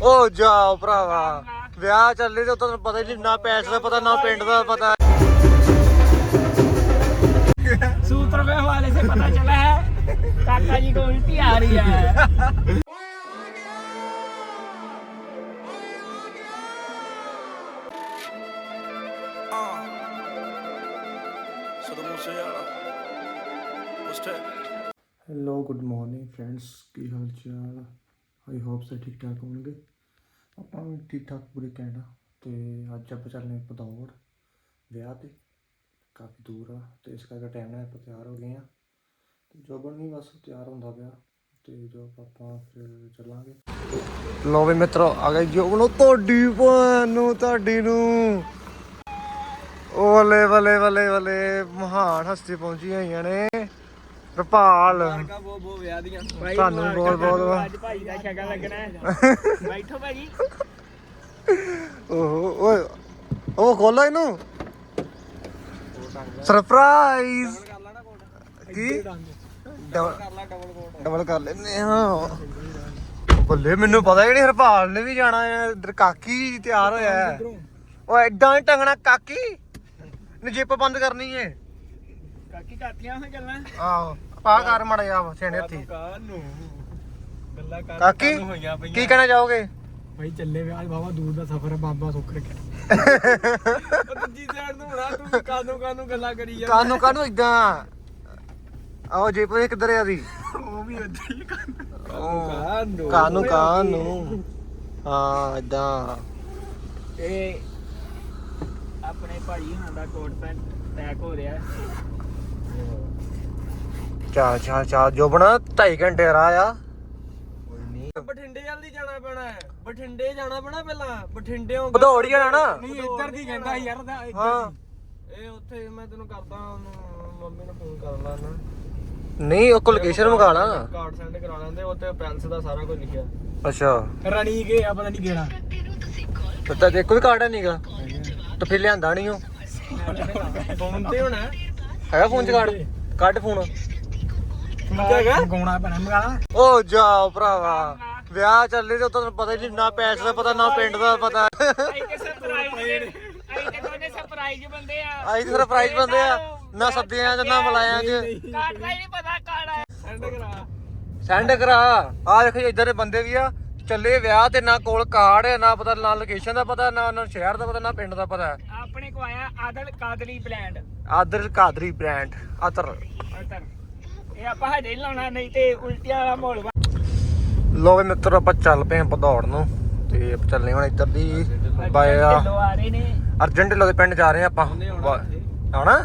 ਓ ਜਾ ਭਰਾਵਾ ਵਿਆਹ ਚੱਲੇ ਤੇ ਉਦੋਂ ਪਤਾ ਹੀ ਨਹੀਂ ਨਾ ਪੈਸੇ ਦਾ ਪਤਾ ਨਾ ਪਿੰਡ ਦਾ ਪਤਾ सूत्र में हवाले से पता चला है काका जी को उल्टी आ रही है ਸਦਾ ਮੂਸੇ ਵਾਲਾ ਉਸਤੇ ਹੈਲੋ ਗੁੱਡ ਮਾਰਨਿੰਗ ਫਰੈਂਡਸ ਕੀ ਹਾਲ ਚਾਲ ਆਈ ਹੋਪ ਸੇ ਠੀਕ ਠਾਕ ਹੋਣਗੇ ਆਪਾਂ ਵੀ ਠੀਕ ਠਾਕ ਪੂਰੇ ਕਹਿਣਾ ਤੇ ਅੱਜ ਆਪਾਂ ਚੱਲਨੇ ਪਦੌੜ ਵਿਆਹ ਤੇ। ਕਾਫੀ ਦੂਰ ਆ ਤੇ ਇਸ ਕਰਕੇ ਟਾਈਮ ਨਾਲ ਆਪਾਂ ਤਿਆਰ ਹੋ ਗਏ ਆ ਤੇ ਜੋਬਨ ਨਹੀਂ ਬਸ ਤਿਆਰ ਹੁੰਦਾ ਪਿਆ। ਤੇ ਜੋ ਆਪਾਂ ਫਿਰ ਚੱਲਾਂਗੇ। ਲੋ ਵੀ ਮਿੱਤਰੋ, ਆ ਗਏ ਜੋਬਨ ਉਹ ਤੁਹਾਡੀ ਭੈਣ ਨੂੰ, ਤੁਹਾਡੀ ਨੂੰ। ਓਲੇ ਵਲੇ ਵਲੇ ਵਲੇ, ਮਹਾਨ ਹਸਤੀ ਪਹੁੰਚੀਆਂ ਹੋਈਆਂ ਨੇ। ਵਿਆਹ ਦੀਆਂ। ਤੁਹਾਨੂੰ ਬਹੁਤ ਬਹੁਤ ਅੱਜ ਭਾਈ ਦਾ ਸ਼ਗਨ ਲੱਗਣਾ ਹੈ। ਬੈਠੋ ਭਾਜੀ ਓਹ ਓਏ ਉਹ ਖੋਲੋ ਇਹਨੂੰ। ਸਰਪ੍ਰਾਈਜ਼ ਕੀ? ਡਬਲ ਡਬਲ ਕਰ ਲੈਨੇ ਹਾਂ। ਬੱਲੇ ਮੈਨੂੰ ਪਤਾ ਹੀ ਨਹੀਂ ਹਰਪਾਲ ਨੇ ਵੀ ਜਾਣਾ ਹੈ। ਇਧਰ ਕਾਕੀ ਤਿਆਰ ਹੋਇਆ ਹੈ। ਉਹ ਐਡਾ ਹੀ ਟੰਗਣਾ ਕਾਕੀ। ਨੇ ਜਿੱਪ ਬੰਦ ਕਰਨੀ ਏ ਕਾਕੀ ਕਾਤੀਆਂ ਹੋਈ ਗੱਲਾਂ ਆਹੋ। ਪਾ ਕਰ ਮੜ ਜਾ ਛੇਣੇ ਹੱਥੀ। ਕਾਨੂੰ ਗੱਲਾਂ ਕਰ ਕਾਕੀ ਕੀ ਕਹਿਣਾ ਚਾਹੋਗੇ? ਭਾਈ ਚੱਲੇ ਵਿਆਹ ਬਾਬਾ ਦੂਰ ਦਾ ਸਫ਼ਰ ਹੈ ਬਾਬਾ ਸੁੱਖ ਰੱਖਿਆ। ਦੂਜੀ ਸਾਈਡ ਨੂੰ ਬਣਾ ਤੂੰ ਕਾਨੂੰ ਕਾਨੂੰ ਗੱਲਾਂ ਕਰੀ ਜਾ ਕਾਨੂੰ ਕਾਨੂੰ ਇਦਾਂ ਆਓ ਜਿੱਪ ਇਹ ਕਿੱਧਰ ਆ ਦੀ। ਉਹ ਵੀ ਉੱਥੇ ਹੀ ਕਾਨੂੰ ਕਾਨੂੰ ਕਾਨੂੰ ਹਾਂ ਇਦਾਂ ਇਹ ਆਪਣੇ ਭਾਈ ਹੁਣਾਂ ਦਾ ਕੋਟ ਪੈਂਟ ਪੈਕ ਹੋ ਰਿਹਾ। ਚਾ ਚਾ ਚਾ ਜੋ ਬਣਾ 2.5 ਘੰਟੇ ਰਾਹ ਆ। ਬਠਿੰਡੇ ਜਲਦੀ ਜਾਣਾ ਪੈਣਾ ਹੈ। ਬਠਿੰਡੇ ਜਾਣਾ ਪੈਣਾ ਪਹਿਲਾਂ। ਬਠਿੰਡੇੋਂ ਭਦੌੜੀ ਜਾਣਾ ਨਾ। ਨਹੀਂ ਇੱਧਰ ਦੀ ਕਹਿੰਦਾ ਯਾਰ ਦਾ। ਹਾਂ। ਇਹ ਉੱਥੇ ਮੈਂ ਤੈਨੂੰ ਕਰਦਾ ਮੰਮੀ ਨੂੰ ਫੋਨ ਕਰ ਲੈਣਾ ਨਹੀਂ ਉਹ ਲੋਕੇਸ਼ਨ ਮੰਗਾ ਲਾ। ਕਾਰਡ ਸੈਂਡ ਕਰਾ ਲੈਂਦੇ ਉੱਤੇ ਪੈਲਸ ਦਾ ਸਾਰਾ ਕੁਝ ਲਿਖਿਆ। ਅੱਛਾ। ਰਣੀ ਕੇ ਆ ਪਤਾ ਨਹੀਂ ਕਿਹੜਾ। ਤੇ ਤਾਂ ਦੇਖੋ ਵੀ ਕਾਰਡ ਨਹੀਂਗਾ ਤਾਂ ਫਿਰ ਲਿਆਂਦਾ ਨਹੀਂ ਉਹ। ਫੋਨ ਤੇ ਹੋਣਾ। ਹੈ। ਹੈਗਾ ਫੋਨ ਚ ਕਾਰਡ ਕੱਢ ਫੋਨ ਗਾਉਣਾ ਪੈਣਾ ਮਗਾਲਾ ਓ ਜਾ ਭਰਾਵਾ। ਵਿਆਹ ਚੱਲੇ ਤੇ ਉਦੋਂ ਪਤਾ ਹੀ ਨਹੀਂ ਨਾ ਪੈਸੇ ਦਾ ਪਤਾ ਨਾ ਪਿੰਡ ਦਾ ਪਤਾ। ਆਈ ਤੇ ਸਰਪ੍ਰਾਈਜ਼ ਆਈ ਤੇ ਸਰਪ੍ਰਾਈਜ਼ ਬੰਦੇ ਆ। ਆਈ ਸਰਪ੍ਰਾਈਜ਼ ਬੰਦੇ ਆ। ਨਾ ਸੱਦਿਆਂ ਚ ਨਾ ਮਲਾਇਆਂ ਚ। ਕਾਰਡ ਦਾ ਹੀ ਨਹੀਂ ਪਤਾ ਕਾਰਡ ਸੈਂਡ ਕਰਾ। ਸੈਂਡ ਕਰਾ। ਆ ਦੇਖੋ ਇੱਧਰ ਦੇ ਬੰਦੇ ਵੀ ਆ। ਚੱਲੇ ਵਿਆਹ ਤੇ ਨਾ ਕੋਲ ਕਾਰਡ ਹੈ ਨਾ ਪਤਾ ਨਾ ਲੋਕੇਸ਼ਨ ਦਾ ਪਤਾ ਨਾ ਉਹਨਾਂ ਸ਼ਹਿਰ ਦਾ ਪਤਾ ਨਾ ਪਿੰਡ ਦਾ ਪਤਾ। ਆਪਣੇ ਕੋ ਆਇਆ ਆਦਲ ਕਾਦਰੀ ਬਲੈਂਡ ਆਦਰ ਕਾਦਰੀ ਬ੍ਰਾਂਡ ਅਤਰ ਅਤਰ ਇਹ ਆਪਾਂ ਹਜੇ ਨੀ ਲਾਉਣਾ ਨਹੀਂ ਤੇ ਉਲਟੀਆਂ ਵਾਲਾ ਮਾਹੌਲ ਬਣ- ਲੋ ਵੀ ਮਿੱਤਰ ਆਪਾਂ ਚੱਲ ਪਏ ਆਂ ਭਦੌੜ ਨੂੰ ਤੇ ਆਪਾਂ ਚੱਲੇ ਹੁਣ ਇੱਧਰ ਦੀ ਬਾਇਆ ਆ। ਰਹੇ ਨੇ। ਦੇ ਪਿੰਡ ਜਾ ਰਹੇ ਆ ਆਪਾਂ। ਆਉਣਾ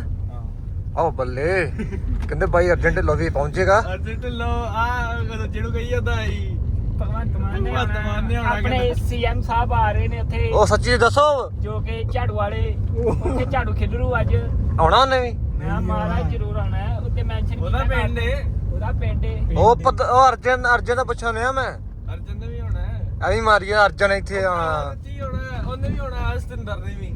ਆਓ ਬੱਲੇ। ਕਹਿੰਦੇ ਬਾਈ ਅਰਜਨ ਢਿੱਲੋਂ ਵੀ ਪਹੁੰਚੇਗਾ। ਅਰਜਨ ਢਿੱਲੋਂ ਆ ਜਿਹਨੂੰ ਕਹੀ ਜਾਂਦਾ ਆਈ ਭਗਵੰਤ ਮਾਨ ਨੇ ਭਗਵੰਤ ਮਾਨ ਨੇ ਆਉਣਾ। ਆਉਣਾ ਆਪਣੇ ਸੀਐਮ ਸਾਹਿਬ ਆ ਰਹੇ ਨੇ ਉੱਥੇ। ਉਹ ਸੱਚੀ ਦੱਸੋ। ਜੋ ਕਿ ਝਾੜੂ ਵਾਲੇ ਉੱਥੇ ਝਾੜੂ ਖਿਲਰੂ ਅੱਜ। ਆਉਣਾ ਉਹਨੇ ਵੀ? ਮੈਂ ਮਹਾਰਾਜ ਜ਼ਰੂਰ ਆਉਣਾ। ਹੈ ਉੱਤੇ ਮੈਂਸ਼ਨ ਉਹਦਾ ਪਿੰਡ ਏ। ਉਹਦਾ ਪਿੰਡ ਏ। ਉਹ ਪਤ- ਉਹ ਅਰਜਨ ਅਰਜਨ ਦਾ ਪੁੱਛਣ ਆ ਮੈਂ। ਅਰਜਨ ਦਾ ਵੀ ਹੋਣਾ ਹੈ ਐਵੇਂ ਮਾਰੀ ਅਰਜਨ ਇੱਥੇ ਆਉਣਾ। ਸੱਚੀ ਹੋਣਾ ਹੈ, ਉਹਨੇ ਵੀ ਹੋਣਾ ਸਤਿੰਦਰ ਨੇ ਵੀ।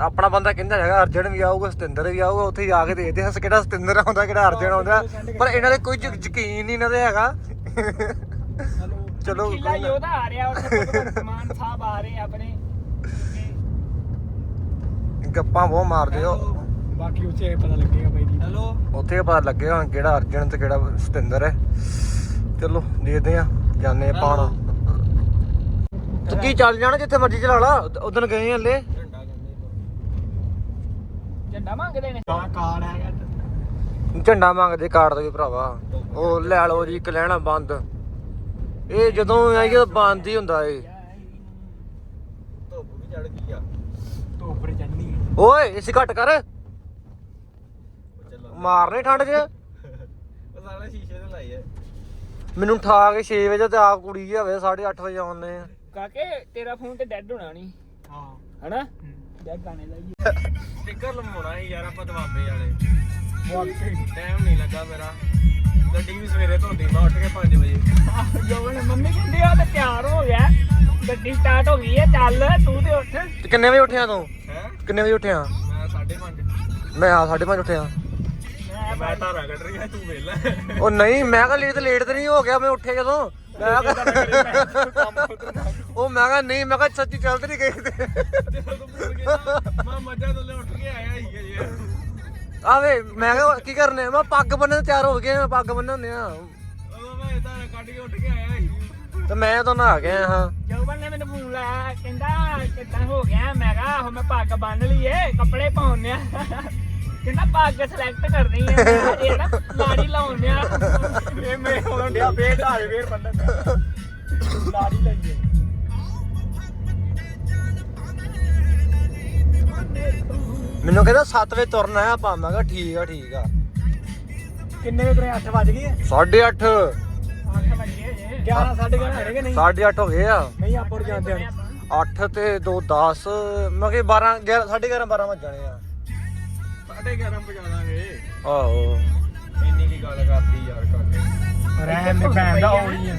ਆਪਣਾ ਬੰਦਾ ਕਹਿੰਦਾ ਹੈਗਾ ਅਰਜਨ ਵੀ ਆਊਗਾ ਸਤਿੰਦਰ ਵੀ ਆਊਗਾ ਉੱਥੇ ਜਾ ਕੇ ਦੇਖਦੇ ਹਾਂ ਕਿਹੜਾ ਸਤਿੰਦਰ ਆਉਂਦਾ ਕਿਹੜਾ ਅਰਜਨ ਆਉਂਦਾ। ਪਰ ਇਹਨਾਂ ਦੇ ਕੋਈ ਯਕ- ਯਕੀਨ ਨਹੀਂ ਇਹਨਾਂ ਦੇ ਹੈਗਾ। ਚਲੋ ਕਿਲਾ ਯੋਧਾ ਆ ਰਿਹਾ ਉੱਥੇ ਭਗਵੰਤ ਮਾਨ ਸਾਹਿਬ ਆ ਰਹੇ ਆਪਣੇ। ਗੱਪਾਂ ਬਹੁਤ ਮਾਰਦੇ ਹੋ। ਬਾਕੀ ਉੱਥੇ ਪਤਾ ਲੱਗੇਗਾ ਬਾਈ ਜੀ। ਹੈਲੋ? ਉੱਥੇ ਪਤਾ ਲੱਗੇਗਾ ਹੁਣ ਕਿਹੜਾ ਅਰਜਨ ਤੇ ਕਿਹੜਾ ਸਤਿੰਦਰ ਹੈ। ਚਲੋ ਦੇਖਦੇ ਆ ਜਾਣੇ ਤੂੰ ਕੀ ਚੱਲ ਜਾਣਾ ਜਿੱਥੇ ਮਰਜ਼ੀ ਚਲਾ ਲਾ ਉਦੋਂ ਗਏ ਆ ਹਲੇ। ਝੰਡਾ ਮੰਗਦੇ ਨੇ। ਕਾ ਕਾਰਡ ਹੈਗਾ ਝੰਡਾ ਮੰਗਦੇ ਕਾਰਡ ਦਾ ਵੀ ਭਰਾਵਾ। ਉਹ ਲੈ ਲਓ ਜੀ ਇੱਕ ਲੈਣਾ ਬੰਦ। ਇਹ ਜਦੋਂ ਆਈ ਜਦੋਂ ਬੰਦ ਹੀ ਹੁੰਦਾ ਏ ਧੁੱਪ ਵੀ ਚੜ ਗਈ ਆ। ਧੁੱਪ ਰ ਓਏ ਇਸ ਘਟ ਕਰ। ਮਾਰਨੇ ਠੰਡ 'ਚ? ਉਹ ਸਾਰਾ ਸ਼ੀਸ਼ੇ ਤੇ ਲਾਈ ਹੈ ਮੈਨੂੰ ਉਠਾ ਕੇ 6 ਵਜੇ ਤੇ ਆਪ ਕੁੜੀ ਜਾਵੇ 8:30 ਵਜੇ ਆਉਂਦੇ ਆ। ਕਾਕੇ ਤੇਰਾ ਫੋਨ ਤੇ ਡੈਡ ਹੋਣਾ ਨਹੀਂ ਹਾਂ। ਹਨਾ? ਡੈਡ ਗਾਣੇ ਲਾਈਏ। ਸਟicker ਲਵਾਉਣਾ ਸੀ ਯਾਰ ਆਪਾਂ ਦਵਾਬੇ ਵਾਲੇ। ਟਾਈਮ ਨਹੀਂ ਲੱਗਾ ਮੇਰਾ। ਗੱਡੀ ਵੀ ਸਵੇਰੇ ਧੋਦੀ ਮੈਂ ਉੱਠ ਕੇ 5 ਵਜੇ। ਜੋਬਨ ਮੰਮੀ ਕਹਿੰਦੀ ਆ ਤੇ ਤਿਆਰ ਹੋ ਗਿਆ। ਗੱਡੀ ਸਟਾਰਟ ਹੋ ਗਈ ਹੈ ਚੱਲ ਤੂੰ ਤੇ ਉੱਠ। ਕਿੰਨੇ ਵਜੇ ਉੱਠਿਆ ਤੂੰ? ਹੈ? ਕਿੰਨੇ ਵਜੇ ਉੱਠਿਆ? ਮੈਂ 5:30 ਮੈਂ ਆ 5:30 ਉੱਠਿਆ। ਮੈਂ ਧਾਰਾ ਕੱਢ ਰਹੀ ਹਾਂ ਤੂੰ ਵੇਲਾ ਉਹ ਨਹੀਂ ਮੈਂ ਕਿਹਾ ਲੇਟ ਲੇਟ ਤੇ ਨਹੀਂ ਹੋ ਗਿਆ ਮੈਂ ਉੱਠਿਆ ਜਦੋਂ। ਮੈਂ ਕੰਮ ਉਧਰ ਉਹ ਮੈਂ ਕਿਹਾ ਨਹੀਂ ਮੈਂ ਕਿਹਾ ਸੱਚੀ ਚੱਲਦੇ ਨਹੀਂ ਗਏ ਤੇ। ਮੈਂ ਮੱਝਾਂ ਤੋਂ ਉੱਠ ਕੇ ਆਇਆ ਹੀ ਜੀ ਆਵੇ ਮੈਂ ਕਿਹਾ ਕੀ ਕਰਨੇ ਮੈਂ ਪੱਗ ਬੰਨਣ ਨੂੰ ਤਿਆਰ ਹੋ ਗਏ ਮੈਂ ਪੱਗ ਬੰਨਣ ਹੁੰਦੇ ਆ। ਉਦੋਂ ਮੈਂ ਇਦਾਂ ਕੱਢ ਕੇ ਉੱਠ ਕੇ ਆਇਆ ਸੀ ਤੇ ਮੈਂ ਤਾਂ ਨਹਾ ਗਿਆ ਹਾਂ। ਜੋਬਨ ਨੇ ਮੈਨੂੰ ਫੋਨ ਲਾਇਆ ਕਹਿੰਦਾ ਕਿੱਦਾਂ ਹੋ ਗਿਆ? ਮੈਂ ਕਿਹਾ ਆਹੋ ਮੈਂ ਪੱਗ ਬੰਨ ਲਈ ਏ ਕੱਪੜੇ ਪਾਉਣੇ ਆ। ਕਹਿੰਦਾ ਪੱਗ ਸਿਲੈਕਟ ਕਰਨੀ ਹੈ ਮੈਂ ਇਹ ਨਾ ਲਾੜੀ ਲਾਉਣੇ ਆ ਇਹ ਮੈਂ ਹੁਣ ਡਿਆ ਫੇਰ ਢਾਲ ਫੇਰ ਬੰਨਣ ਲਾੜੀ ਲਈਏ ਮੈਨੂੰ ਕਹਿੰਦਾ 7 ਵਜੇ ਤੁਰਨਾ ਆ ਆਪਾਂ ਮੈਂ ਕਿਹਾ ਠੀਕ ਆ ਠੀਕ ਆ। ਕਿੰਨੇ ਵਜੇ ਤੇਰੇ 8 ਵੱਜ ਗਏ? 8:30 8 ਵੱਜ ਗਏ ਜੇ 11 11:30 ਹੈਗੇ ਕਿ ਨਹੀਂ 8:30 ਹੋ ਗਏ ਆ। ਨਹੀਂ ਆਪਾਂ ਜਾਂਦੇ ਹਨ 8 ਤੇ 2 10 ਮੈਂ ਕਿ 12 11 11:30 12 ਵਜ ਜਾਣੇ ਆ। ਸਾਢੇ 11 ਵਜਾ ਦਾਂਗੇ। ਆਹੋ। ਇੰਨੀ ਕੀ ਗੱਲ ਕਰਦੀ ਯਾਰ ਕਾਕੇ। ਰਹਿਣ ਦੇ ਭੈਣ ਦਾ ਆਉਣੀ ਆ।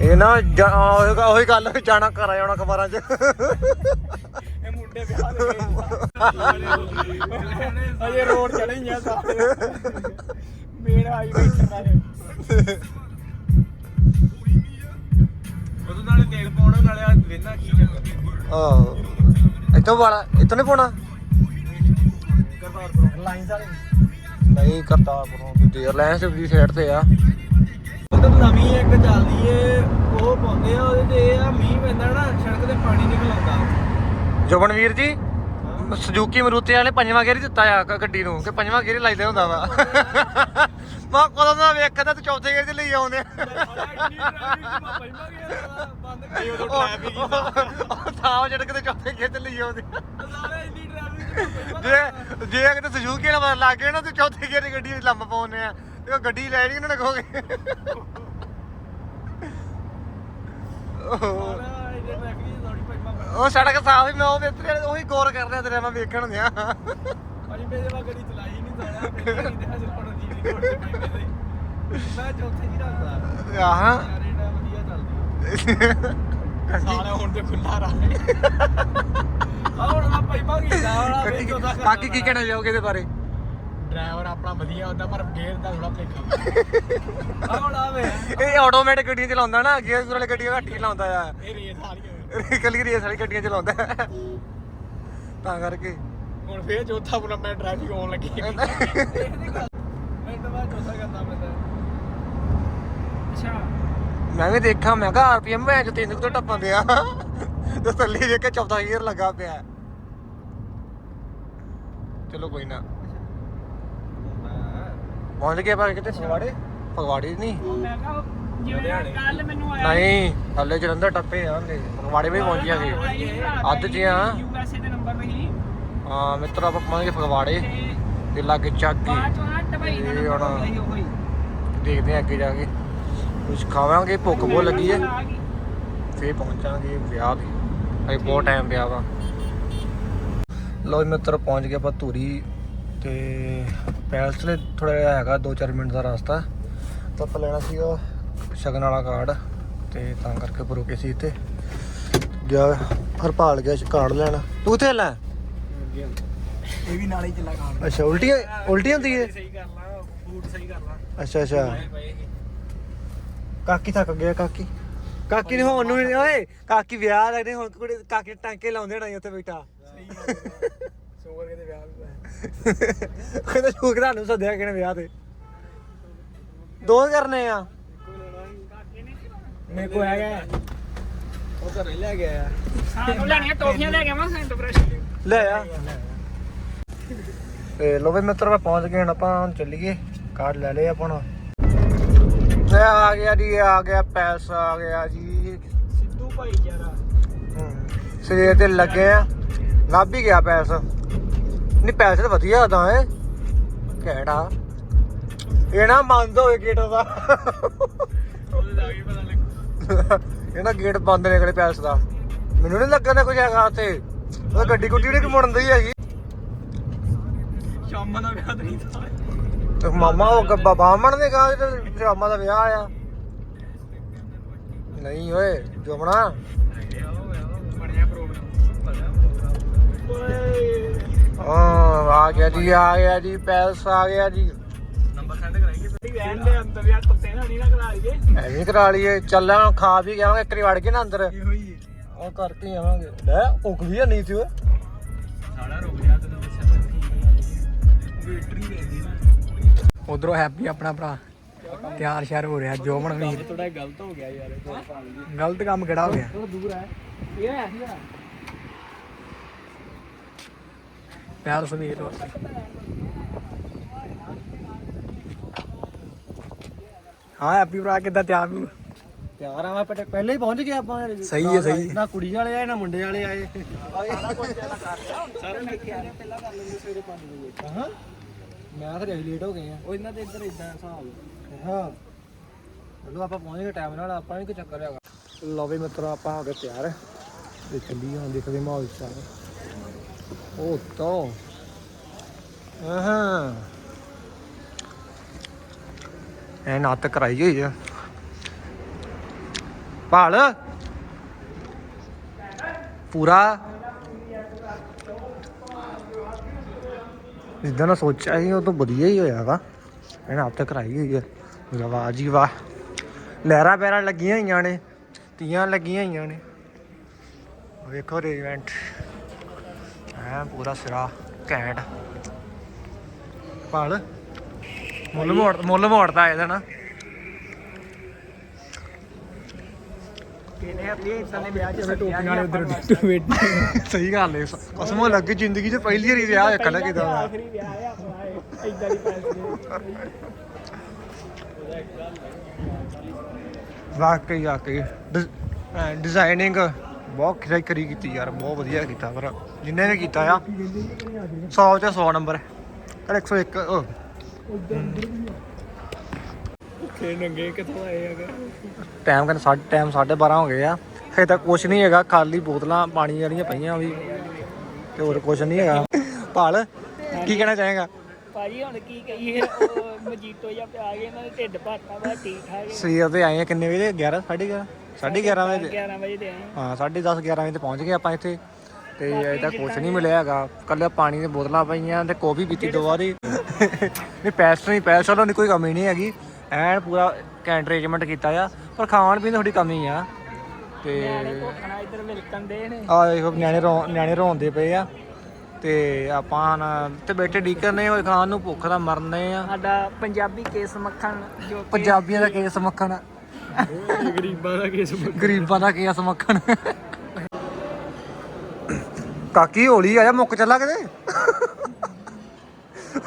ਇਹ ਨਾ ਜਾ- ਉਹੀ ਗ- ਉਹੀ ਗੱਲ ਜਾਣਾ ਆ ਜਾਣਾ ਅਖਬਾਰਾਂ 'ਚ। ਇਹ ਮੁੰਡੇ ਵਿਆਹ ਦੇ ਅਜੇ ਰੋਡ ਚੜੇ ਹੀ ਆ ਸਾਰੇ ਮੇਰਾ ਆਈ ਬੈਠਾ ਹੈ ਉਦੋਂ ਨਾਲੇ ਤੇਲ ਪਾਉਣਾ ਨਾਲੇ ਆ ਵੇਨਾ ਕੀ ਚੱਕਰ। ਆਹੋ। ਇੱਥੋਂ ਵਾਲਾ ਇੱਥੋਂ ਨਹੀਂ ਪਾਉਣਾ? ਨਹੀਂ ਕਰਤਾਰਪੁਰੋਂ ਦੂਜੀ ਰਿਲਾਇੰਸ ਦੀ ਸਾਈਡ ਤੇ ਆ। ਉਧਰ ਨਵੀਂ ਇੱਕ ਚੱਲਦੀ ਏ ਉਹ ਪਾਉਂਦੇ ਆ ਉਹਦੇ ਤੇ ਇਹ ਆ ਮੀਂਹ ਪੈਂਦਾ ਨਾ ਸੜਕ ਤੇ ਪਾਣੀ ਨਿਕਲ ਆਉਂਦਾ ਜੁਬਨਵੀਰ ਜੀ ਸੁਜ਼ੂਕੀ ਮਰੂਤੀ ਵਾਲੇ ਪੰਜਵਾਂ ਗੇਰ ਹੀ ਦਿੱਤਾ ਆ ਗ- ਗੱਡੀ ਨੂੰ ਕਿ ਪੰਜਵਾਂ ਗੇਰ ਹੀ ਲਾਈਦਾ ਹੁੰਦਾ ਵਾ। ਮੈਂ ਕਦੋਂ ਦਾ ਵੇਖਦਾ ਤੇ ਚੌਥੇ ਗੇਰ 'ਚ ਲਈ ਆਉਂਦੇ ਆ। ਬੰਦ ਨਹੀਂ ਉਦੋਂ ਟ੍ਰੈਫਿਕ ਹੀ ਤਾਂ ਉਹ ਥਾਂ ਜੜਕ ਤੇ ਚੌਥੇ ਗੇਰ 'ਚ ਲਈ ਆਉਂਦੇ ਆ। ਜੇ ਜੇ ਕਿਤੇ ਸੁਜ਼ੂਕੀ ਵਾਲਾ ਪਤਾ ਲੱਗ ਗਿਆ ਨਾ ਤੇ ਚੌਥੇ ਗੇਰ ਦੀ ਗੱਡੀ ਲੰਮ ਪਾਉਂਦੇ ਆ। ਤੇ ਉਹ ਗੱਡੀ ਲੈ ਨਹੀਂ ਉਹਨਾਂ ਨੇ ਥੋੜੀ ਪੰਜਵਾਂ ਉਹ ਸੜਕ ਸਾਫ਼ ਹੀ ਮੈਂ ਉਹ ਵੇਖਦੇ ਉਹੀ ਗੌਰ ਕਰ ਰਿਹਾ ਤੇਰੇ ਮੈਂ ਵੇਖਣ ਦਿਆ ਭਾਜੀ ਮੇਰੇ ਵਾ ਗੱਡੀ ਚਲਾਈ ਨਹੀਂ ਸਾਲਿਆ ਪਹਿਲਾਂ ਹੀ ਤੇ ਚਲਾਉਣ ਦੀ ਨਹੀਂ ਤੇ ਮੈਂ ਚੌਥੇ ਰੱਖਦਾ। ਆਹਾਂ। ਇਹਦਾ ਵਧੀਆ ਚੱਲਦੀ। ਸਾਰਾ ਹੁਣ ਤੇ ਖੁੱਲਾ ਰਹਾ ਆ ਹੁਣ ਮੈਂ ਪੰਜਵਾਂ ਕੀਤਾ ਵਾਲਾ ਵੇ ਚੌਥਾ ਕਰਨਾ ਕਾਕੀ ਕੀ ਕਹਿਣਾ ਚਾਹੋਗੇ ਇਹਦੇ ਬਾਰੇ? ਡਰਾਈਵਰ ਆਪਣਾ ਵਧੀਆ ਹੁੰਦਾ ਪਰ ਗੇਅਰ ਦਾ ਥੋੜਾ ਭੇਖਾ ਆ ਹੁਣ ਆ ਵੇ ਇਹ ਆਟੋਮੈਟਿਕ ਗੱਡੀਆਂ ਚਲਾਉਂਦਾ ਨਾ ਗੇਅਰ ਵਾਲੇ ਗੱਡੀਆਂ ਘੱਟ ਹੀ ਲਾਉਂਦਾ ਆ। ਇਹ ਰੇਸ ਵਾਲੀਆਂ ਕੱਲੀ ਰੇਸ ਵਾਲੀ ਗੱਡੀਆਂ ਚਲਾਉਂਦਾ। ਤਾਂ ਕਰਕੇ। ਹੁਣ ਫੇਰ ਚੌਥਾ ਪੂਰਾ ਮੈਂ ਟ੍ਰੈਫਿਕ ਆਉਣ ਲੱਗੀ। ਮਿੰਟ ਬਾਅਦ ਚੌਥਾ ਕਰਨਾ ਪੈਂਦਾ ਅੱਛਾ। ਮੈਂ ਵੀ ਦੇਖਾਂ ਮੈਂ ਕਿਹਾ ਆਰਪੀਐਮ ਮੈਂ ਚ ਤਿੰਨ ਕੁ ਤੋਂ ਟੱਪਾਂ ਪਿਆ। ਤੇ ਥੱਲੇ ਵੇਖ ਕੇ ਚੌਥਾ ਗੇਅਰ ਲੱਗਾ ਪਿਆ। ਚਲੋ ਕੋਈ ਨਾ। ਪਹੁੰਚ ਗਏ ਆਪਾਂ ਕਿਤੇ? ਫਗਵਾੜੇ? ਫਗਵਾੜੇ ਨਹੀਂ। ਉਹ ਮੈਂ ਕਿਹਾ ਜਿਵੇਂ ਕੱਲ ਮੈਨੂੰ ਆਇਆ ਨਹੀਂ ਹੱਲੇ ਜਲੰਧਰ ਟੱਪੇ ਆ ਹਲੇ ਫਗਵਾੜੇ ਵੀ ਪਹੁੰਚ ਜਾਗੇ ਅੱਧ 'ਚ ਆ। ਯੂਐਸਏ ਦੇ ਨੰਬਰ ਨਹੀਂ ਹਾਂ ਮਿੱਤਰ ਆਪਾਂ ਪਹੁੰਚ ਗਏ ਫਗਵਾੜੇ। ਤੇ ਲਾਗੇ ਚੱਕ ਬਾਅਦ ਚੋਂ ਨਾ ਢਵਾਈ ਦਾ ਇਹ ਨੰਬਰ ਹੁਣ- ਨਹੀਂ ਉਹ ਹੀ। ਦੇਖਦੇ ਆ ਅੱਗੇ ਜਾ ਕੇ। ਕੁਝ ਖਾਵਾਂਗੇ ਭੁੱਖ ਬਹੁਤ ਲੱਗੀ ਹੈ ਫੇਰ ਪਹੁੰਚਾਂਗੇ ਵਿਆਹ ਤੇ। ਅਜੇ ਬਹੁਤ ਟਾਈਮ ਪਿਆ ਵਾ। ਲੋ ਮਿੱਤਰ ਪਹੁੰਚ ਗਏ ਆਪਾਂ ਧੂਰੀ ਤੇ ਪੈਲਸ ਲਈ ਥੋੜਾ ਜਿਹਾ ਹੈਗਾ 2-4 ਮਿੰਟ ਦਾ ਰਸਤਾ। ਤਾਂ ਆਪਾਂ ਲੈਣਾ ਸੀਗਾ ਸ਼ਗਨ ਵਾਲਾ ਕਾਰਡ ਤੇ ਤਾਂ ਕਰਕੇ ਪਰ ਰੁਕੇ ਸੀ ਇੱਥੇ। ਗਿਆ ਹਰਪਾਲ ਗਿਆ ਕਾਰਡ ਲੈਣ। ਤੂੰ ਕਿੱਥੇ ਲੈ? ਇਹ ਵੀ ਨਾਲ ਚੱਲਾ ਕੰਮ ਅੱਛਾ ਉਲਟੀ ਉਲਟੀ ਹੁੰਦੀ ਹੈ ਸਹੀ ਕਰ ਲਾ ਫੂਡ ਸਹੀ ਕਰ ਲਾ। ਅੱਛਾ ਅੱਛਾ। ਕਾਕੀ ਥੱਕ ਗਿਆ ਕਾਕੀ। ਕਾਕੀ ਨੇ ਹੁਣ ਨੂੰ ਨੀ- ਓਏ ਕਾਕੀ ਵਿਆਹ ਲੱਗਦੇ ਹੁਣ ਕੁੜੀ ਕਾਕੀ ਟਾਂਕੇ ਲਾਉਂਦੇ ਹੋਣਾ ਉੱਥੇ ਬੈਠਾ। ਸਹੀ ਗੱਲ ਸੋਵਰ ਕੇ ਤੇ ਵਿਆਹ ਵੀ ਹੋਇਆ। ਕਹਿੰਦਾ ਸ਼ੂਕ ਤੁਹਾਨੂੰ ਸੱਦਿਆ ਕਿਹਨੇ ਵਿਆਹ ਤੇ। ਦੋ ਕਰਨੇ ਆ। ਮੇਰੇ ਕੋ ਹੈਗਾ ਉਹ ਘਰੇ ਲੈ ਗਿਆ ਸਾਨੂੰ ਲੈਣੀਆਂ ਟੋਫੀਆਂ ਲੈ ਕੇ ਆਵਾਂ ਸੈਂਟ ਫਰੈਸ਼। ਲੈ ਆ। ਤੇ ਲੋ ਵੀ ਮਿੱਤਰ ਮੈਂ ਪਹੁੰਚ ਗਏ ਹੁਣ ਆਪਾਂ ਹੁਣ ਚੱਲੀਏ। ਕਾਰਡ ਲੈ ਲਏ ਆਪਾਂ ਹੁਣ। ਇਹ ਆ ਗਿਆ ਜੀ ਆ ਗਿਆ ਪੈਸਾ ਆ ਗਿਆ ਜੀ। ਸਿੱਧੂ ਭਾਈ ਯਾਰਾ ਹਮ, ਸਵੇਰ ਤੇ ਲੱਗੇ ਆ। ਲੱਭ ਹੀ ਗਿਆ ਪੈਸਾ ਨਹੀਂ ਪੈਸੇ ਤਾਂ ਵਧੀਆ ਤਾਂ ਏ ਕਿਹੜਾ ਇਹ ਨਾ ਬੰਦ ਹੋਵੇ ਗੇਟ ਦਾ। ਉਹਦੇ ਜਾ ਕੇ ਪਤਾ ਲੱਗ। ਇਹ ਨਾ ਗੇਟ ਬੰਦ ਨਿਕਲੇ ਪੈਸੇ ਦਾ। ਮੈਨੂੰ ਨਹੀਂ ਲੱਗਾ ਨਾ ਕੁਝ ਹੈਗਾ ਉੱਥੇ। ਉਹ ਗੱਡੀ ਗੁੱਡੀ ਨਹੀਂ ਮੁੜਨ ਦੀ ਹੈਗੀ ਸ਼ਾਮਾਂ ਦਾ ਵਿਆਹ ਨਹੀਂ ਤਾਂ ਤੇ ਮਾਮਾ ਉਹ ਗੱਬਾ ਦੇ ਕਹਾ ਤੇ ਸ਼ਾਮਾਂ ਦਾ ਵਿਆਹ ਆ। ਨਹੀਂ ਓਏ, ਜੁਮਣਾ। ਆ ਗਿਆ ਜੀ, ਆ ਗਿਆ ਜੀ, ਪੈਲਸ ਆ ਗਿਆ ਜੀ। ਨੰਬਰ ਸੈਂਡ ਕਰਾਈਏ ਰਹਿਣ ਦੇ ਅੰਦਰ ਯਾਰ ਕੁੱਤੇ ਨਾਲ ਨਹੀਂ ਨਾ ਕਰਾ ਲਈਏ ਐਵੇਂ ਕਰਾ ਲਈਏ, ਚੱਲਾਂ ਖਾ ਵੀ ਗਿਆਵਾਂਗੇ ਇੱਕ ਵਾਰੀ ਵੜ ਕੇ ਨਾ ਅੰਦਰ। ਉਹ ਕਰਕੇ ਆਵਾਂਗੇ। ਲੈ ਉਕ ਵੀ ਨਹੀਂ ਸੀ ਓਏ। ਸਾਲਾ ਰੁਕ ਜਾ, ਤੈਨੂੰ ਦੱਸਿਆ ਵੇਟਰੀ ਵੇਖਦੀ ਨਾ। ਉਧਰੋਂ ਹੈਪੀ ਆਪਣਾ ਭਰਾ। ਤਿਆਰ ਸ਼ਿਆਰ ਹੋ ਰਿਹਾ ਜੋਮਨ ਵੀਰ ਥੋੜਾ ਗਲਤ ਹੋ ਗਿਆ ਯਾਰ। ਗਲਤ ਕੰਮ ਕਿਹੜਾ ਹੋ ਗਿਆ? ਉਹ ਦੂਰ ਹੈ। ਇਹ ਹੈ ਸੀਗਾ ਪਿਆਰ ਸਮੀਰ ਹਾਂ ਹੈਪੀ ਭਰਾ ਕਿੱਦਾਂ ਤਿਆਰ ਨੂੰ ਤਿਆਰ ਆ ਮੈਂ ਪਹਿਲੇ ਪਹਿਲੇ ਹੀ ਪਹੁੰਚ ਗਏ ਆਪਾਂ। ਸਹੀ ਹੈ, ਸਹੀ। ਨਾ ਕੁੜੀ ਵਾਲੇ ਆਏ ਨਾ ਮੁੰਡੇ ਵਾਲੇ ਆਏ। ਹਾਂ? ਮੈਂ ਤਾਂ ਰਹੀ ਲੇਟ ਹੋ ਗਏ ਆ। ਉਹ ਇਹਨਾਂ ਦੇ ਇੱਧਰ ਇਦਾਂ ਹਿਸਾਬ ਹਾਂ। ਚਲੋ ਆਪਾਂ ਪਹੁੰਚ ਗਏ ਟਾਈਮ ਨਾਲ ਆਪਾਂ ਵੀ ਕੋਈ ਚੱਕਰ ਹੈਗਾ। ਲਓ ਵੀ ਮਿੱਤਰੋ ਆਪਾਂ ਹੋ ਗਏ ਤਿਆਰ। ਤੇ ਚੱਲੀ ਹਾਂ ਦੇਖਦੇ ਮਾਹੌਲ ਸਾਰਾ ਉਹ ਤੋਂ। ਆਹਾਂ। ਇਹ ਨੱਤ ਕਰਾਈ ਹੋਈ ਆ। ਭਾਲ। ਪੂਰਾ। ਜਿੱਦਾਂ ਨਾ ਸੋਚਿਆ ਸੀ, ਉਹ ਤੋਂ ਵਧੀਆ ਹੀ ਹੋਇਆ ਵਾ। ਇਹ ਨੱਤ ਕਰਾਈ ਹੋਈ ਆ। ਵਾਹ ਜੀ ਵਾਹ। ਲਹਿਰਾਂ ਪੈਰਾਂ ਲੱਗੀਆਂ ਹੋਈਆਂ ਨੇ, ਤੀਆਂ ਲੱਗੀਆਂ ਹੋਈਆਂ ਨੇ। ਵੇਖੋ ਰੇਜਮੈਂਟ ਐ ਪੂਰਾ ਸਿਰਾ, ਘੈਂਟ। ਭਾਲ ਮੁੱਲ ਮੋੜ ਮੁੱਲ ਮੋੜਦਾ ਇਹਦਾ ਨਾ ਕਿਨੇ ਆਪਣੀ ਇਦਾਂ ਦੇ ਵਿਆਹ ਚ ਟੋਪੀ ਨਾਲ ਉਧਰ ਵੇਟ ਸਹੀ ਗੱਲ ਹੈ ਕਸਮੋਂ ਲੱਗ ਜ਼ਿੰਦਗੀ 'ਚ ਪਹਿਲੀ ਵਾਰੀ ਵਿਆਹ ਵੇਖਣਾ ਕਿਦਾਂ ਦਾ ਆਖਰੀ ਵਿਆਹ ਹੈ ਆਪਣਾ ਇਦਾਂ ਦੀ ਪੈਸੇ ਵਾਕਈ ਵਾਕਈ। ਡਿਜ਼ਾਈਨਿੰਗ ਬਹੁਤ ਖਰੀ ਕਰੀ ਕੀਤੀ ਯਾਰ ਬਹੁਤ ਵਧੀਆ ਕੀਤਾ ਪਰ ਜਿੰਨੇ ਵੀ ਕੀਤਾ ਆ 100 ਤੇ 100 ਨੰਬਰ ਪਰ 101 ਉਹ ਖੇ ਨੰਗੇ ਕਿੱਥੋਂ ਆਏ ਹੈਗੇ ਟਾਈਮ ਕਹਿੰਦੇ ਸਾਢੇ ਟਾਈਮ 12:30 ਹੋ ਗਏ ਆ। ਹਜੇ ਤੱਕ ਕੁਝ ਨਹੀਂ ਹੈਗਾ ਖਾਲੀ ਬੋਤਲਾਂ ਪਾਣੀ ਵਾਲੀਆਂ ਪਈਆਂ ਵੀ। ਤੇ ਹੋਰ ਕੁਝ ਨਹੀਂ ਹੈਗਾ। ਭਾਲ ਕੀ ਕਹਿਣਾ ਚਾਹੇਗਾ? ਭਾਜੀ ਹੁਣ ਕੀ ਕਹੀਏ? ਉਹ ਮਜੀਤੋ ਜਾਂ ਪਿਆ ਗਏ ਇਹਨਾਂ ਦੇ ਢਿੱਡ ਭਰਤਾ ਵਾ ਠੀਕ ਠਾਕ ਹੈ। ਸਵੇਰ ਦੇ ਆਏ ਆ ਕਿੰਨੇ ਵਜੇ? 11 11:30 11:30 ਵਜੇ। 11 ਵਜੇ ਦੇ ਆਏ ਹਾਂ 10:30 11 ਵਜੇ ਤੇ ਪਹੁੰਚ ਗਏ ਆਪਾਂ ਇੱਥੇ। ਤੇ ਅਜੇ ਤੱਕ ਕੁਝ ਨਹੀਂ ਮਿਲਿਆ ਹੈਗਾ। ਕੱਲੇ ਪਾਣੀ ਦੀਆਂ ਬੋਤਲਾਂ ਪਈਆਂ ਤੇ ਕੌਫੀ ਪੀਤੀ ਦੋ ਵਾਰੀ। ਨਹੀਂ ਪੈਸੇ ਨਹੀਂ ਪੈਸੇ ਵਾਲੋਂ ਨਹੀਂ ਕੋਈ ਕਮੀ ਨਹੀਂ ਹੈਗੀ। ਐਨ ਪੂਰਾ ਕੈਂਟ ਅਰੇਂਜਮੈਂਟ ਕੀਤਾ ਆ ਪਰ ਖਾਣ ਪੀਣ ਦੀ ਥੋੜੀ ਕਮੀ ਆ। ਤੇ ਨਿਆਣੇ ਭੁੱਖਣਾ ਇੱਧਰ ਮਿਲਕਣ ਦੇ ਨੇ ਆ ਦੇਖੋ ਨਿਆਣੇ ਰੋ ਨਿਆਣੇ ਰੋਂਦੇ ਪਏ ਆ। ਤੇ ਆਪਾਂ ਹੁਣ ਤੇ ਬੈਠੇ ਡੀਕਰਨੇ ਹੋਏ ਖਾਣ ਨੂੰ ਭੁੱਖ ਦਾ ਮਰਨੇ ਆ। ਸਾਡਾ ਪੰਜਾਬੀ ਕੇਸ ਮੱਖਣ ਜੋ ਕਿ ਪੰਜਾਬੀਆਂ ਦਾ ਕੇਸ ਮੱਖਣ। ਗਰੀਬਾਂ ਦਾ ਕੇਸ ਗਰੀਬਾਂ ਦਾ ਕੇਸ ਮੱਖਣ। ਕਾਕੀ ਹੋਲੀ ਆਇਆ ਮੁੱਕ ਚੱਲਾ ਕਿਤੇ?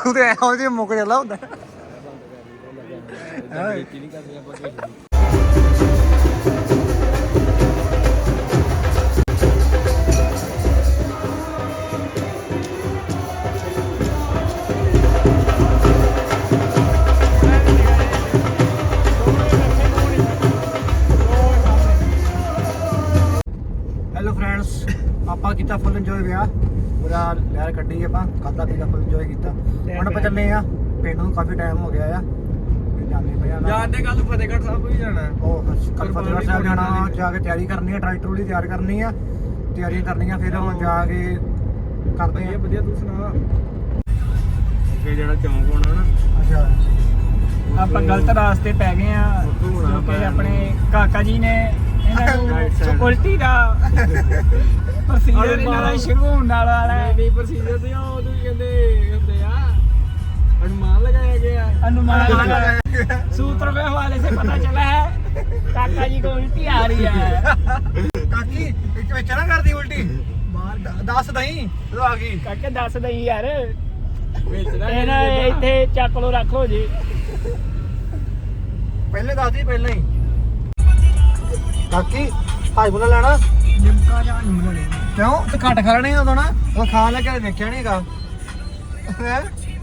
ਉਹਦੇ ਐ ਉਹਦੇ ਮੁੱਕ ਚੱਲਾ ਹੁੰਦਾ। ਨਹੀਂ ਕਰਦੇ ਆਪਾਂ ਕਿਸੇ ਦੀ। ਹੈਲੋ ਫਰੈਂਡਸ ਆਪਾਂ ਕੀਤਾ ਫੁੱਲ ਇੰਜੋਏ ਵਿਆਹ। ਪੂਰਾ ਲਹਿਰ ਕੱਢੀ ਆਪਾਂ ਖਾਦਾ ਪੀਤਾ ਫੁੱਲ ਇੰਜੋਏ ਕੀਤਾ। ਹੁਣ ਆਪਾਂ ਚੱਲੇ ਆ ਪਿੰਡ ਨੂੰ ਕਾਫੀ ਟਾਈਮ ਹੋ ਗਿਆ ਆ। ਤੇ ਜਾਂਦੇ ਪਏ ਆ ਨਾ। ਯਾਰ ਦੇ ਕੱਲ ਫਤਿਹਗੜ੍ਹ ਸਾਹਿਬ ਵੀ ਜਾਣਾ। ਉਹ ਕੱਲ ਫਤਿਹਗੜ੍ਹ ਸਾਹਿਬ ਜਾਣਾ ਜਾ ਕੇ ਤਿਆਰੀ ਕਰਨੀ ਆ ਟਰੈਕਟਰ ਦੀ ਤਿਆਰ ਕਰਨੀ ਆ। ਤਿਆਰੀਆਂ ਕਰਨੀਆਂ ਫਿਰ ਹੁਣ ਜਾ ਕੇ ਕਰਦੇ ਵਧੀਆ ਆ। ਵਧੀਆ ਤੂੰ ਸੁਣਾ। ਅੱਗੇ ਜਿਹੜਾ ਚੌਂਕ ਹੋਣਾ ਨਾ ਅੱਛਾ। ਆਪਾਂ ਗਲਤ ਰਾਸਤੇ ਪੈ ਗਏ ਆ ਉੱਥੋਂ ਹੋਣਾ ਆਪਾਂ। ਆਪਣੇ ਕਾਕਾ ਜੀ ਨੇ ਇਹਨਾਂ Right side. ਨੂੰ ਉਲਟੀ ਦਾ ਪ੍ਰੋਸੀਜਰ ਇਹਨਾਂ ਦਾ ਸ਼ੁਰੂ ਹੋਣ ਵਾਲਾ। ਨਹੀਂ ਹੈ ਨਹੀਂ ਪ੍ਰੋਸੀਜਰ ਤੇ ਉਹ ਤੂੰ ਕਹਿੰਦੇ अनुमान लगा सूत्र में हवाले से पता चला है काका जी को उल्टी आ रही है ਕਾਕੀ ਵਿੱਚ ਵਿੱਚ ਨਾ ਕਰਦੀ ਉਲਟੀ ਮਾਰ ਦੱਸ ਦਈ ਤੂੰ ਆ ਗਈ ਕਾਕੇ ਦੱਸ ਦਈ ਯਾਰ ਵਿੱਚ ਨਾ ਇਹ ਨਾ ਇੱਥੇ ਚੱਕ ਲੋ ਰੱਖ ਲੋ ਜੀ ਪਹਿਲੇ ਦੱਸ ਦੀ ਪਹਿਲਾਂ ਹੀ ਕਾਕੀ ਭਾਈ ਬੁਲਾ ਲੈਣਾ ਨਿਮਕਾ ਜਾਂ ਨਿਮਕਾ ਕਿਉਂ ਤੇ ਘੱਟ ਖਾ ਲੈਣੇ ਉਦੋਂ ਨਾ ਉਹ ਖਾ ਲੈ ਕੇ ਦੇਖਿਆ ਨਹੀਂਗਾ ਹੈ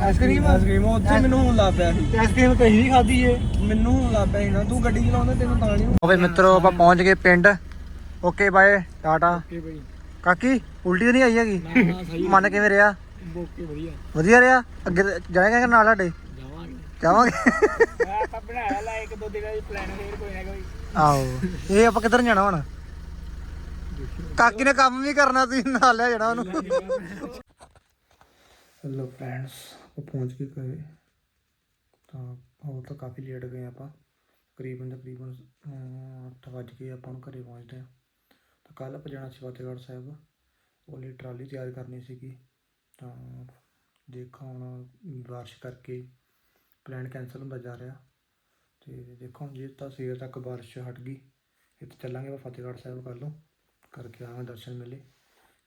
ਆਈਸਕ੍ਰੀਮ? ਆਈਸਕ੍ਰੀਮ ਉਹ ਉੱਥੇ ਮੈਨੂੰ ਹੁਣ ਲੱਗ ਪਿਆ ਸੀ। ਤੇ ਆਈਸਕ੍ਰੀਮ ਕਹੀ ਨਹੀਂ ਖਾਦੀ ਏ। ਮੈਨੂੰ ਹੁਣ ਲੱਗ ਪਿਆ ਸੀ ਨਾ ਤੂੰ ਗੱਡੀ ਚਲਾਉਂਦਾ ਤੈਨੂੰ ਤਾਂ ਨਹੀਂ ਓਏ ਮਿੱਤਰੋ ਆਪਾਂ ਪਹੁੰਚ ਗਏ ਪਿੰਡ। Okay bye tata. ਓਕੇ ਬਈ। ਕਾਕੀ ਉਲਟੀ ਤਾਂ ਨਹੀਂ ਆਈ ਹੈਗੀ? ਮਨ ਕਿਵੇਂ ਰਿਹਾ? ਓਕੇ ਵਧੀਆ। ਵਧੀਆ ਰਿਹਾ? ਅੱਗੇ ਜਾਏਗਾ ਨਾਲ ਸਾਡੇ? ਜਾਵਾਂਗੇ। ਜਾਵਾਂਗੇ। ਮੈਂ ਆਪਾਂ ਬਣਾਇਆ ਲਾ ਇੱਕ ਦੋ ਦਿਨ ਦੀ ਪਲਾਨ ਫੇਰ ਕੋਈ ਨਾ ਕੋਈ ਆਓ ਇਹ ਆਪਾਂ ਕਿੱਧਰ ਜਾਣਾ ਹੁਣ? ਕਾਕੀ ਨੇ ਕੰਮ ਵੀ ਕਰਨਾ ਤੁਸੀਂ ਨਾਲ ਲੈ ਜਾਣਾ ਉਹਨੂੰ। ਹੈਲੋ ਫਰੈਂਡਸ ਉਹ ਪਹੁੰਚ ਕੇ ਗਏ ਤਾਂ ਹੋਰ ਤਾਂ ਕਾਫੀ ਲੇਟ ਗਏ ਆਪਾਂ। ਤਕਰੀਬਨ ਤਕਰੀਬਨ 8 ਵਜ ਗਏ ਆਪਾਂ ਨੂੰ ਘਰੇ ਪਹੁੰਚਦੇ ਆ। ਤਾਂ ਕੱਲ ਆਪਾਂ ਜਾਣਾ ਸੀ ਫਤਿਹਗੜ੍ਹ ਸਾਹਿਬ। ਉਹ ਲਈ ਟਰਾਲੀ ਤਿਆਰ ਕਰਨੀ ਸੀਗੀ। ਤਾਂ ਦੇਖੋ ਹੁਣ ਬਾਰਿਸ਼ ਕਰਕੇ ਪਲਾਨ ਕੈਂਸਲ ਹੁੰਦਾ ਜਾ ਰਿਹਾ। ਤੇ ਦੇਖੋ ਹੁਣ ਜੇ ਤਾਂ ਸਵੇਰ ਤੱਕ ਬਾਰਿਸ਼ ਹਟ ਗਈ, ਇਹ ਤਾਂ ਚੱਲਾਂਗੇ ਆਪਾਂ ਫਤਿਹਗੜ੍ਹ ਸਾਹਿਬ ਕਰ ਲਓ ਕਰਕੇ ਆਵਾਂਗੇ ਦਰਸ਼ਨ ਮੇਲੇ।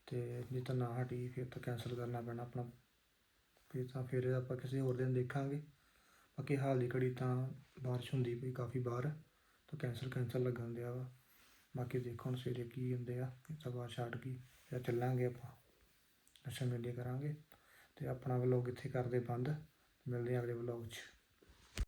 ਤੇ ਜੇ ਤਾਂ ਨਾ ਹਟੀ, ਫਿਰ ਤਾਂ ਕੈਂਸਲ ਕਰਨਾ ਪੈਣਾ ਆਪਣਾ। ਫਿਰ ਤਾਂ ਫਿਰ ਆਪਾਂ ਕਿਸੇ ਹੋਰ ਦਿਨ ਦੇਖਾਂਗੇ। ਬਾਕੀ ਹਾਲ ਦੀ ਘੜੀ ਤਾਂ ਬਾਰਿਸ਼ ਹੁੰਦੀ ਪਈ ਕਾਫੀ ਬਾਹਰ, ਤਾਂ ਕੈਂਸਲ ਕੈਂਸਲ ਲੱਗਣ ਦਿਆ ਵਾ। ਬਾਕੀ ਦੇਖੋ ਹੁਣ ਸਵੇਰੇ ਕੀ ਹੁੰਦੇ ਆ, ਇਹ ਤਾਂ ਬਾਰਿਸ਼ ਹਟ ਗਈ, ਫਿਰ ਚੱਲਾਂਗੇ ਆਪਾਂ। ਦਰਸ਼ਨ ਮੇਲੇ ਕਰਾਂਗੇ ਤੇ ਆਪਣਾ ਵਲੋਗ ਇੱਥੇ ਕਰਦੇ ਬੰਦ। ਮਿਲਦੇ ਹਾਂ ਅਗਲੇ ਵਲੋਗ 'ਚ।